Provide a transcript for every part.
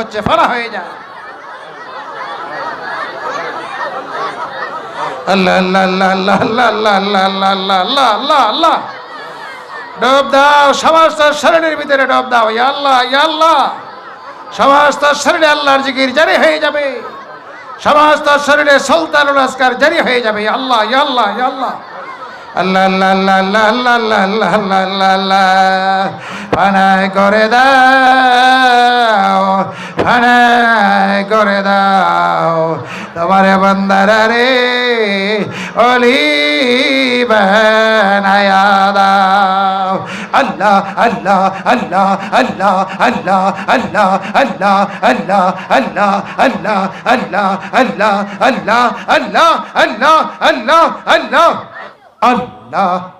হচ্ছে ফানা হয়ে যায় শরীরের ভিতরে ডব দাও ইয়া আল্লাহ ইয়া জিকির হয়ে যাবে শরীরে জারি হয়ে যাবে আল্লাহ ইয়া ইয়া আল্লাহ ফানায় করে দাও ফানায় করে দাও তোমার বন্দারা রে অলি বানায়া দাও আল্লাহ আল্লাহ আল্লাহ আল্লাহ আল্লাহ আল্লাহ আল্লাহ আল্লাহ আল্লাহ আল্লাহ আল্লাহ আল্লাহ আল্লাহ আল্লাহ আল্লাহ আল্লাহ আল্লাহ الله.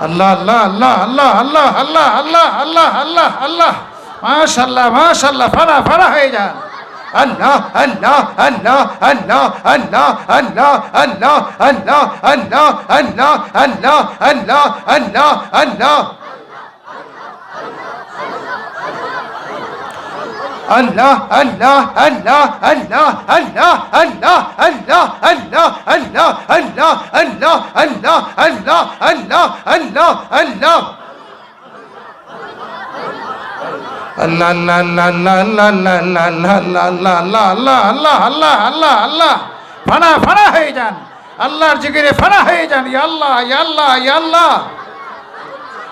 আল্লাহ আল্লাহ আল্লাহ আল্লাহ আল্লাহ আল্লাহ আল্লাহ আল্লাহ আল্লাহ আল্লাহ মাশাল্লাহ মাশাল্লাহ ফাড়া ফাড়া হয়ে যান আল্লাহ আল্লাহ আল্লাহ আল্লাহ আল্লাহ আল্লাহ আল্লাহ আল্লাহ আল্লাহ আল্লাহ আল্লাহ আল্লাহ আল্লাহ আল্লাহ Allah, Allah, Allah, Allah, Allah, Allah, Allah, Allah, Allah, Allah, Allah, Allah, Allah, Allah, Allah, Allah. আল্লাহ আল্লাহ আল্লাহ আল্লাহ আল্লাহ আল্লাহ আল্লাহ আল্লাহ আল্লাহ আল্লাহ আল্লাহ আল্লাহ আল্লাহ ফানা ফানা হয়ে যান আল্লাহর জিকিরে ফানা হয়ে যান ইয়া আল্লাহ ইয়া আল্লাহ ইয়া আল্লাহ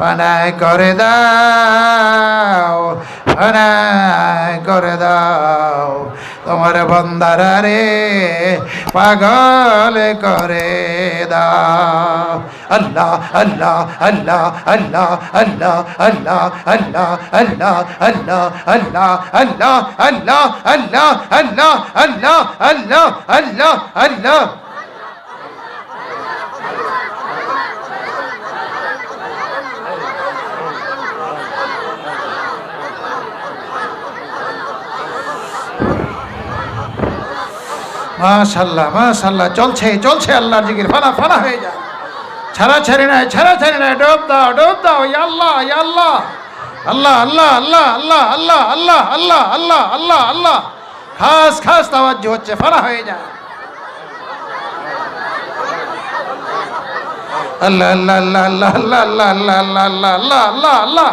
ফানায় করে দাও ফানায় করে দাও তোমার বন্দারা রে পাগল করে দাও আল্লাহ আল্লাহ আল্লাহ আল্লাহ আল্লাহ আল্লাহ আল্লাহ আল্লাহ আল্লাহ আল্লাহ আল্লাহ আল্লাহ আল্লাহ আল্লাহ আল্লাহ আল্লাহ আল্লাহ আল্লাহ মাশাল্লাহ মাশাল্লাহ চলছে চলছে আল্লাহর জিকির ফানা ফানা হয়ে যায় ছাড়া ছেড়ে নাই ছাড়া ছেড়ে নাই ডোব দাও ডোব দাও আল্লাহ ইয়া আল্লাহ আল্লাহ আল্লাহ আল্লাহ আল্লাহ আল্লাহ আল্লাহ আল্লাহ আল্লাহ আল্লাহ আল্লাহ খাস খাস তাওয়াজ্জু হচ্ছে ফানা হয়ে যায় আল্লাহ আল্লাহ আল্লাহ আল্লাহ আল্লাহ আল্লাহ আল্লাহ আল্লাহ আল্লাহ আল্লাহ আল্লাহ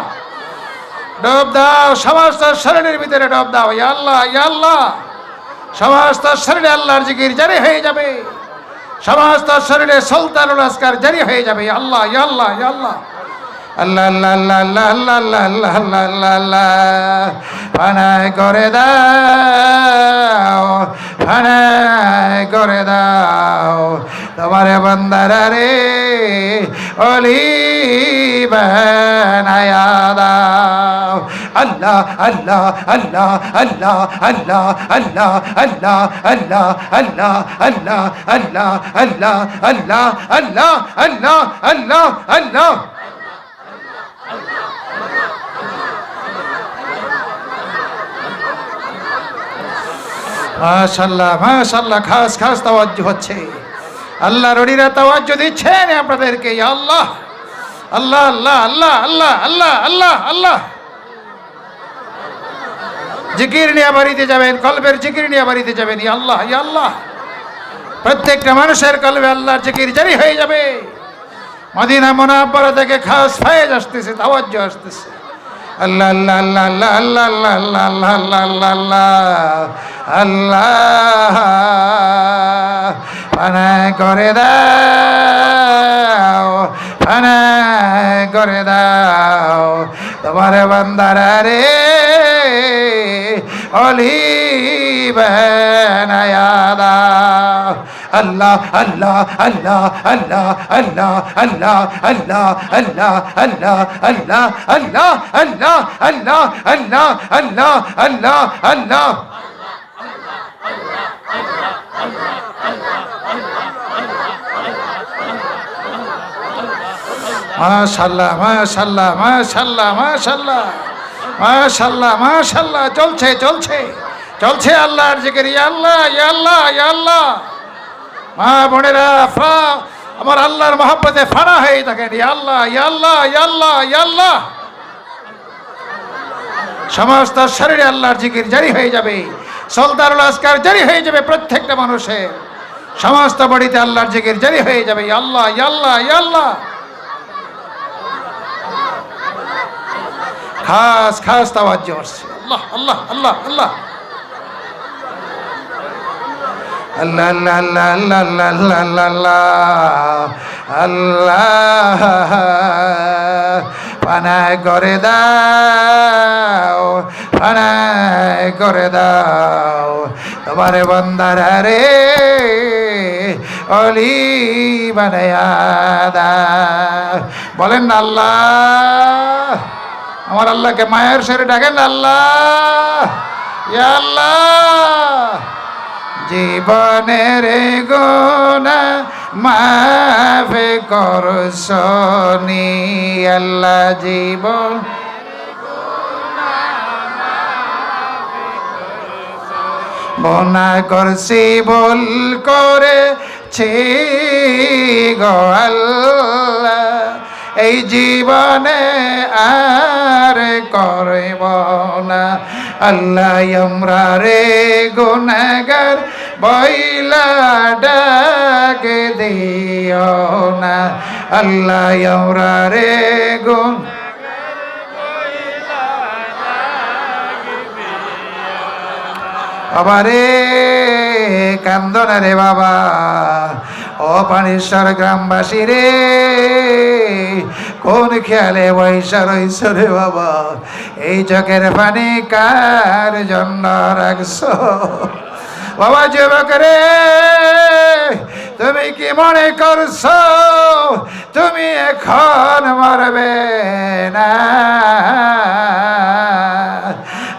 ডোব দাও সমস্ত শরীরের ভিতরে ডোব দাও ইয়া আল্লাহ ইয়া আল্লাহ সমস্ত শরীরে আল্লাহর জিকির জারি হয়ে যাবে। সমস্ত শরীরে সুলতানুল আসকার জারি হয়ে যাবে। আল্লাহ আল্লাহ আল্লাহ। ফানায় করে দাও ফানায় করে দাও। তোমার বন্দারা রে, অলি বানায়া দাও। আল্লাহ আল্লাহ আল্লাহ আল্লাহ আল্লাহ আল্লাহ আল্লাহ আল্লাহ আল্লাহ আল্লাহ আল্লাহ আল্লাহ আল্লাহ আল্লাহ আল্লাহ আল্লাহ আল্লাহ মাশাল্লাহ মাশাল্লাহ খাস খাস তাওয়াজ্জু হচ্ছে আল্লাহ রড়িরা তাওয়াজ্জু দিচ্ছেন আপনাদেরকে ইয়া আল্লাহ আল্লাহ আল্লাহ আল্লাহ আল্লাহ আল্লাহ আল্লাহ আল্লাহ জিকির নিয়ে বাড়িতে যাবেন কলবের জিকির নিয়ে বাড়িতে যাবেন ইয়া আল্লাহ ইয়া আল্লাহ প্রত্যেকটা মানুষের কলবে আল্লাহর জিকির জারি হয়ে যাবে মদিনা মোনাব্বরা থেকে খাস ফায়েজ আসতেছে তাওয়াজ্জু আসতেছে আল্লাহ আল্লাহ আল্লাহ আল্লাহ আল্লাহ আল্লাহ আল্লাহ আল্লাহ আল্লাহ আল্লাহ পানা করে দাও পানা করে দাও তোমার বান্দারা রে অলি বেনায়াদা আল্লাহ আল্লাহ আল্লাহ আল্লাহ আল্লাহ আল্লাহ আল্লাহ আল্লাহ আল্লাহ আল্লাহ আল্লাহ আল্লাহ আল্লাহ আল্লাহ আল্লাহ আল্লাহ আল্লাহ মাশাল্লাহ মাশাল্লাহ মাশাল্লাহ মাশাল্লাহ মাশাল্লাহ মাশাল্লাহ, চলছে চলছে। চলছে আল্লাহর জিকির। ইয়া আল্লাহ ইয়া আল্লাহ ইয়া আল্লাহ। মা বোনেরা, ফা, আমার আল্লাহর মহব্বতে ফানা হয়ে থাকেন। ইয়া আল্লাহ ইয়া আল্লাহ ইয়া আল্লাহ ইয়া আল্লাহ। সমস্ত শরীরে আল্লাহর জিকির জারি হয়ে যাবে। সলদারুল আসকার জারি হয়ে যাবে প্রত্যেকটা মানুষের। সমস্ত বডিতে আল্লাহর জিকির জারি হয়ে যাবে। আল্লাহ আল্লাহ আল্লাহ। খাস খাস তাওয়াজ্জু আসছে। আল্লাহ আল্লাহ আল্লাহ আল্লাহ। পানায় করে দাও পানায় করে দাও। তোমার বন্দার রে অলি বানায়া দাও। বলেন আল্লাহ। আমার আল্লাহকে মায়ের সেরে ডাকেন, আল্লাহ আল্লাহ। জীবনের গোনা মাফে করছনি আল্লাহ জীবন বনা করছি বল করে ছি গো আল্লাহ। এই জীবনে আর করব না। আল্লাহ, আমরা রে গুনাগার বইলা ডাক দিও না। আল্লাহ, আমরা রে গুন বাবারে কান্দনা রে বাবা। ও পানেশ্বর গ্রামবাসী রে, কোন খেয়ালে বৈশা রইছ রে বাবা? এই চোখের পানি কার জন্য রাখছ? বাবা যুবক রে, তুমি কি মনে করছ? তুমি এখন মরবে না।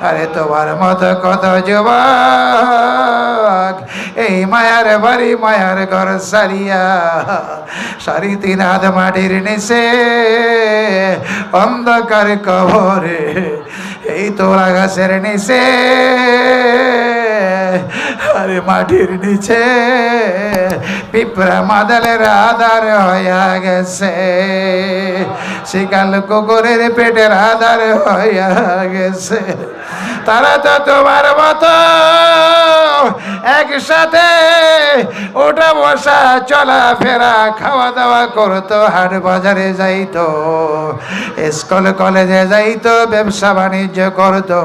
আরে তোমার মতো কত যুবক? এই মায়ার বাড়ি, মায়ার ঘর সারিয়া, সারি তিন হাত মাটির নিচে, অন্ধকার কবরে, এই তোলা গাছের নিচে, আরে মাটির নিচে, পিঁপড়া মাদালের আধার হইয়া গেছে, শিকাল কুকুরের পেটের আধার হইয়া গেছে। তারা তো তোমার মতো একসাথে ওটা বসা চলাফেরা খাওয়া দাওয়া করতো, হাট বাজারে যাইতো, স্কুল কলেজে যাইতো, ব্যবসা বাণিজ্য করতো।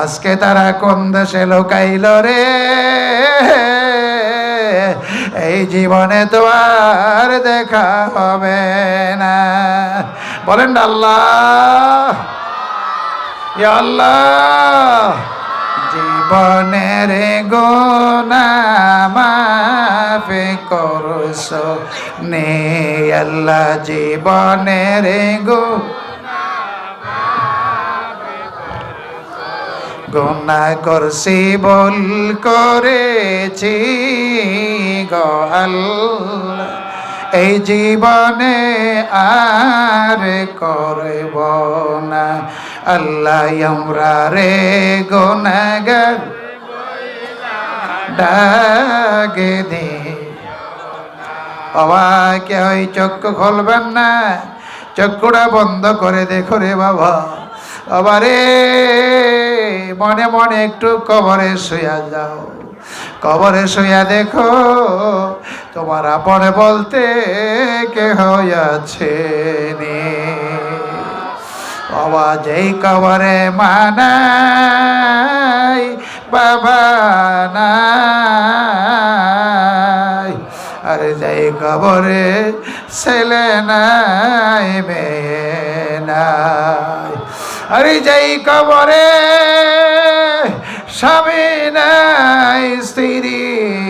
আজকে তারা কোন দেশে লোকাইল রে? এই জীবনে তো আর দেখা হবে না। বলেন আল্লাহ। আল্লাহ। জীবনের গোনা মাফে করস নে আল্লাহ, জীবনের গো গুণা করছি বল করেছি গো আল্লাহ। এই জীবনে আর করব না। আল্লাহ, আমরা রে গুণাগার ডাকে দে। বাবা কে ওই চক্ষু খুলবেন না। চক্ষুটা বন্ধ করে দেখো রে বাবা। বাবা রে মনে মনে একটু কবরে শুয়া যাও। কবরে শুয়া দেখো, তোমার আপনে বলতে কে হইয়াছে নে বাবা, যেই কবরে মানাই, বাবা নাই। আরে যাই কবরে ছেলে নাই, মেয়ে নাই। আরে যাই কবরে স্বামী নাই স্ত্রী